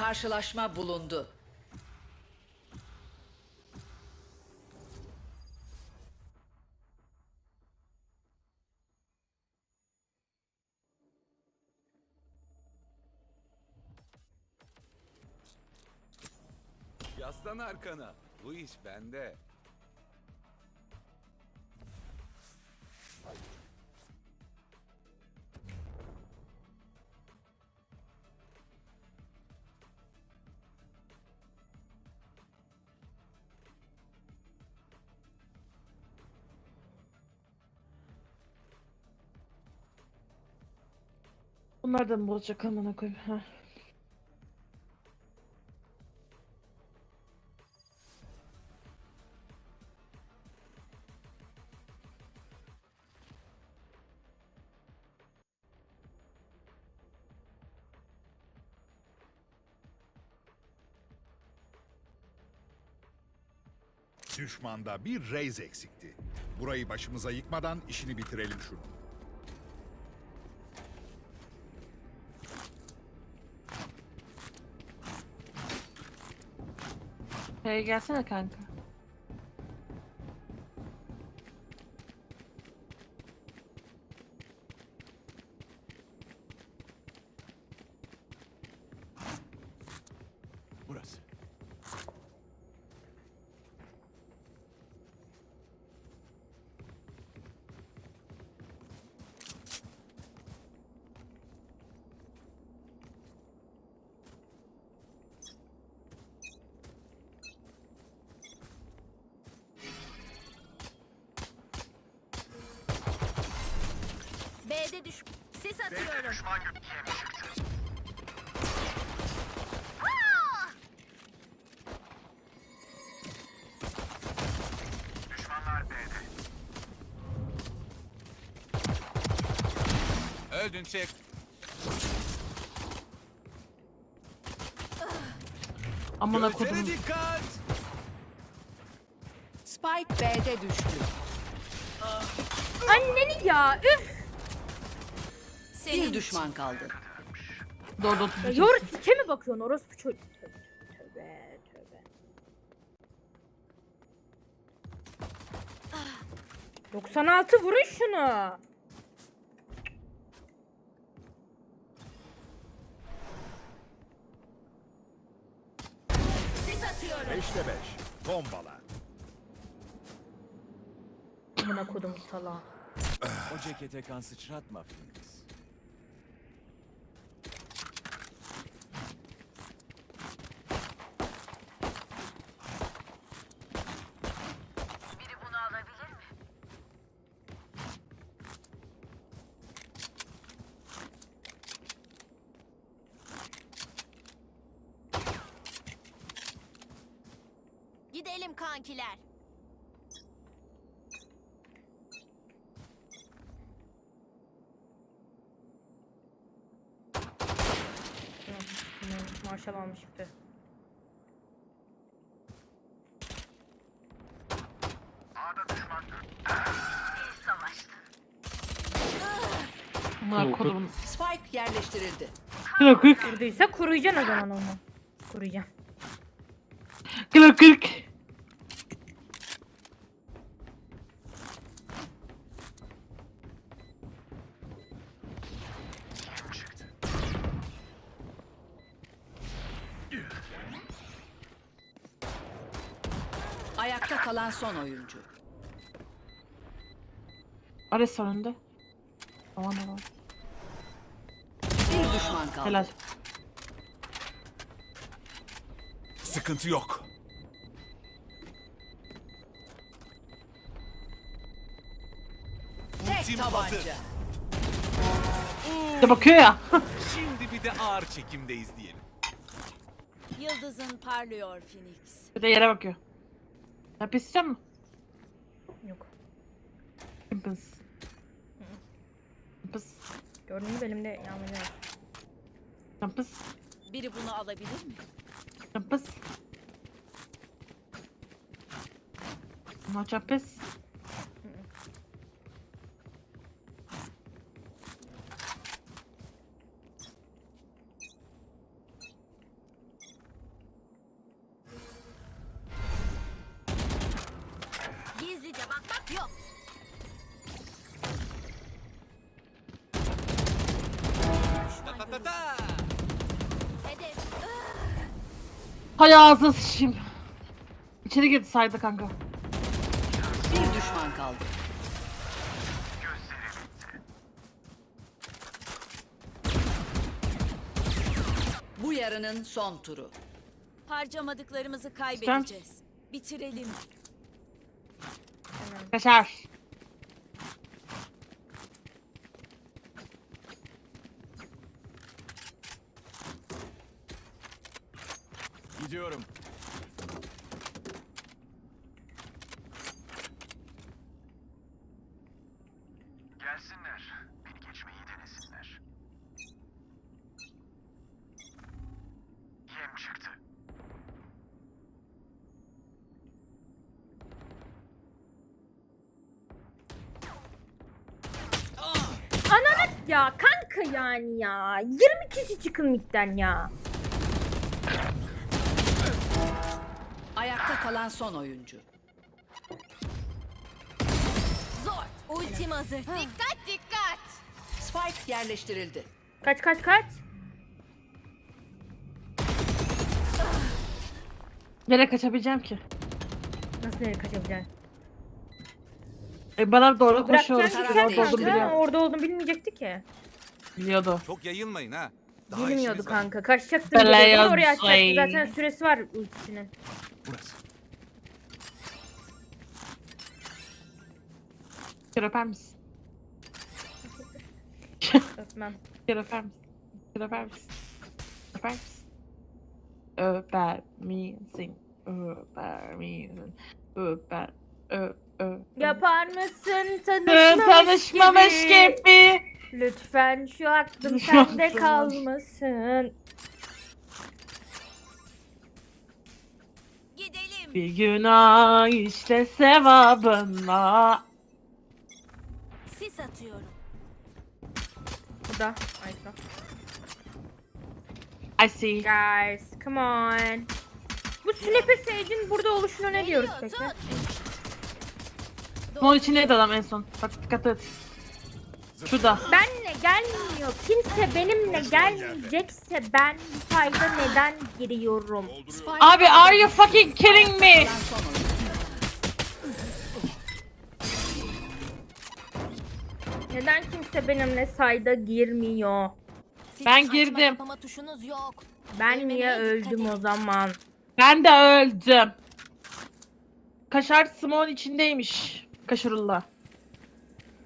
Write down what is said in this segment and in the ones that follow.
Karşılaşma bulundu. Yaslan arkana. Bu iş bende. Bunlar da mı bozacak amına koyayım? Ha. Düşmanda bir reis eksikti. Burayı başımıza yıkmadan işini bitirelim şunu. Hey gelsene kanka. Burası. B'de düş. Sis atıyorum. Öldün çek. Amına Gözlere kodum. dikkat. Spike B'de düştü. Anneni ya üf. Bir düşman kaldı. Ya yor sike mi bakıyorsun orospu çocuk? Tövbe tövbe tövbe. Ah. 96 vurun şunu. Beşte beş. Bombala. Amına kodum sala. O cekete kan sıçratma Phoenix. Gidelim kankiler. Marşal almış bir. Amına kodum. Spike yerleştirildi. Kırk kırk. Kurduysa kuruyacaksın o zaman onu. Kuruyacaksın. Kırk kırk. Ayakta kalan son oyuncu. Ares var önünde. Aman aman. Bir düşman kaldı. Helal. Sıkıntı yok. Tek tabanca. de bakıyor ya. Şimdi bir de ağır çekimdeyiz diyelim. Yıldızın parlıyor Phoenix. bir de yere bakıyor. İstiyor musun? Yok. Pıs. Pıs. Gördün mü benim de yağmur var. Pıs. Biri bunu alabilir mi? Pıs. Maça pıs. Yok. Ta ta ta ta. Hedef. Hay ağzına sıçayım. İçeri girdi sayda kanka. Bir düşman kaldı. Bu yarının son turu. Harcamadıklarımızı kaybedeceğiz. Bitirelim. Kaçar. Gidiyorum. Ya kanka yani ya. 20 kişi çıkın midden ya. Ayakta kalan son oyuncu. Zor. Ultim hazır. Dikkat dikkat. Spike yerleştirildi. Kaç kaç kaç. Nereye kaçabileceğim ki? Nasıl nereye kaçabileceksin? E bana doğru koşuyor. Bırakacaksın Karar Orada kanka. biliyor. Orada olduğunu bilmeyecekti ki. Biliyordu. Çok yayılmayın ha. Daha Bilmiyordu işimiz var. kanka. Kaçacaktı. Bir de. Oraya yazayım. atacaktı. Zaten süresi var ultisinin. Burası. Kör öper misin? Öpmem. Kör öper misin? Kör öper misin? Öper misin? Öper misin? Öper misin? Öper. Ö, ö. Yapar mısın Tanışmamış, tanışmamış, tanışmamış gibi. Lütfen şu aklım sende kalmasın. Gidelim. Bir günah işte sevabına. Sis atıyorum. Bu da. Aysa. I see. Guys, come on. Bu Sniper Sage'in burada oluşuna ne diyoruz peki? tut. Onun içindeydi adam en son. Bak dikkat et. Şurada. Benle gelmiyor. Kimse benimle gelmeyecekse ben bu sayda neden giriyorum? Abi are you fucking kidding me? Neden kimse benimle sayda girmiyor? Ben girdim. kapama tuşunuz yok. Ben Ölmemeye niye dikkat öldüm edin. o zaman? Ben de öldüm. Kaşar Simon içindeymiş. Kaşarullah.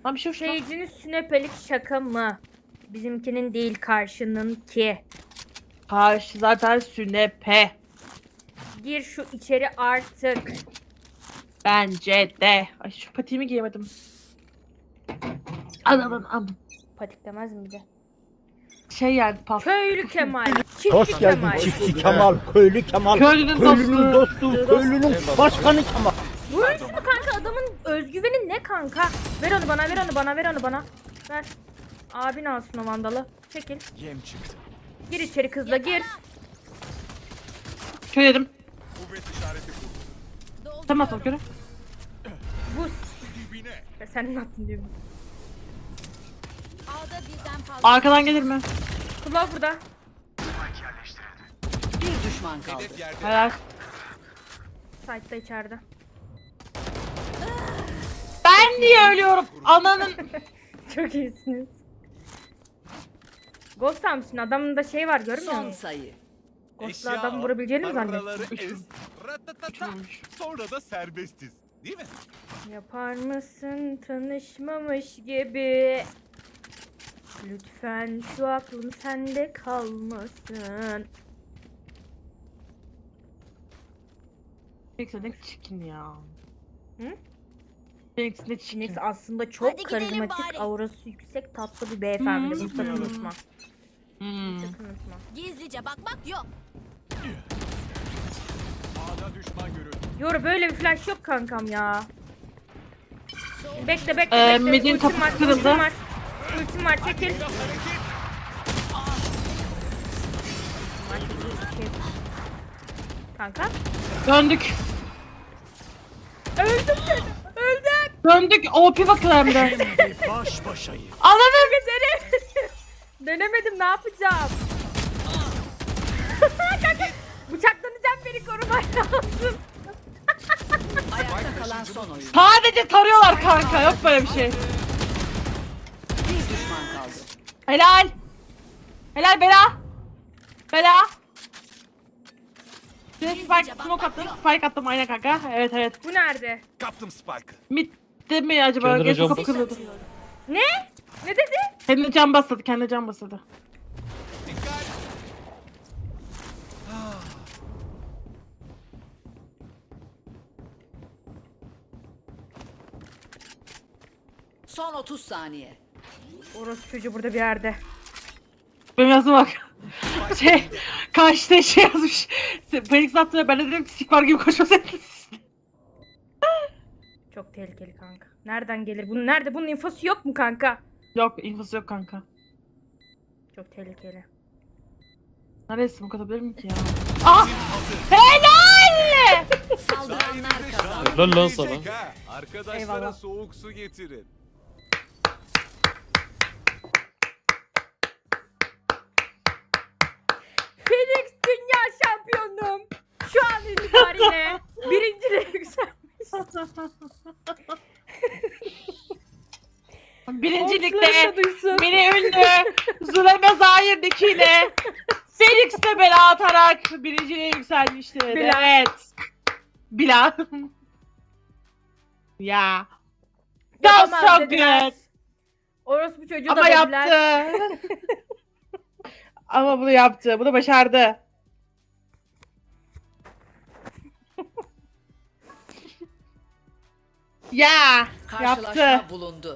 Lan bir şey sünepelik şaka mı? Bizimkinin değil karşının ki. Karşı zaten sünepe. Gir şu içeri artık. Bence de. Ay şu patiğimi giyemedim. Adamın am. Patik demez mi de? Şey yani paf. Köylü Kemal. Çiftçi Hoş geldin Kemal. çiftçi Kemal, köylü Kemal, Köylünün köylünün dostu. dostu, köylünün başkanı Kemal. Vurun şunu kanka adamın özgüveni ne kanka? Ver onu bana ver onu bana ver onu bana. Ver. Abin alsın o vandalı. Çekil. Yem çıktı. Gir içeri kızla gir. Köyledim. Kuvvet işareti kur. Tamam tamam göre. Bu Dibine. Ya sen ne yaptın diyorum. Ağda fazla. Arkadan gelir mi? Kulağı burada. Bir düşman kaldı. Hedef yerde. Helal. Site'da içeride. Ben niye ölüyorum? Ananın. Çok iyisiniz. Ghost Thompson adamın da şey var görmüyor Son musun? sayı. Ghost'la adam vurabileceğini mi paraları zannettin? ez. Ratatata. Sonra da serbestiz. Değil mi? Yapar mısın tanışmamış gibi? Lütfen şu aklım sende kalmasın. Ne çirkin ya. Hı? Phoenix. Phoenix aslında çok Hadi gidelim karizmatik, bari. aurası yüksek, tatlı bir beyefendi. Hmm. Bunu sakın unutma. Hmm. Sakın unutma. Gizlice bakmak yok. Ağda düşman görüldü. Yoru böyle bir flash yok kankam ya. Bekle bekle Ee, bekle. midin Ultim kapısı var, kırıldı. ultim var. Ultim var çekil. Biraz hareket. Var, çekil. Kanka. Döndük. Öldüm seni. Döndük OP hem de. Baş başayım. Anladım. Denemedim ne yapacağım? Kanka bıçaklanacağım beni korumaya lazım. Ayakta kalan son oyuncu. Sadece tarıyorlar kanka. Yok böyle bir şey. Bir düşman kaldı. Helal. Helal Bela. Bela. Size spike smoke attım. Spike attım aynen kanka. Evet evet. Bu nerede? Kaptım Spike'ı. Midde mi acaba? Kendine Gerçi can çok bas. kırıldı. Ne? Ne dedi? Kendine can basladı. Kendine can basladı. Son 30 saniye. Orası çocuğu burada bir yerde. Benim yazıma bak. şey, karşıda şey yazmış. Felix attı ben de dedim ki sikvar gibi koşmasaydın. Çok tehlikeli kanka. Nereden gelir? Bunun nerede? Bunun infosu yok mu kanka? yok infosu yok kanka. Çok tehlikeli. Nereye smoke atabilir miyim ki ya? Ah! Helal! Saldıranlar kazandı. Helal lan sana. Arkadaşlara Eyvallah. soğuk su getirin. Phoenix dünya şampiyonluğum. Şu an itibariyle. Birincilikte Komşularım da duysun. beni ünlü Zuleme Zahir Diki'yle Felix'le bela atarak birinciliğe yükselmişti. Bilal. Evet. Bilal. ya. That's Yapamaz so dediler. good. Orospu çocuğu Ama da dediler. yaptı. Ama bunu yaptı. Bunu başardı. Ya Karşılaşma yaptı. bulundu.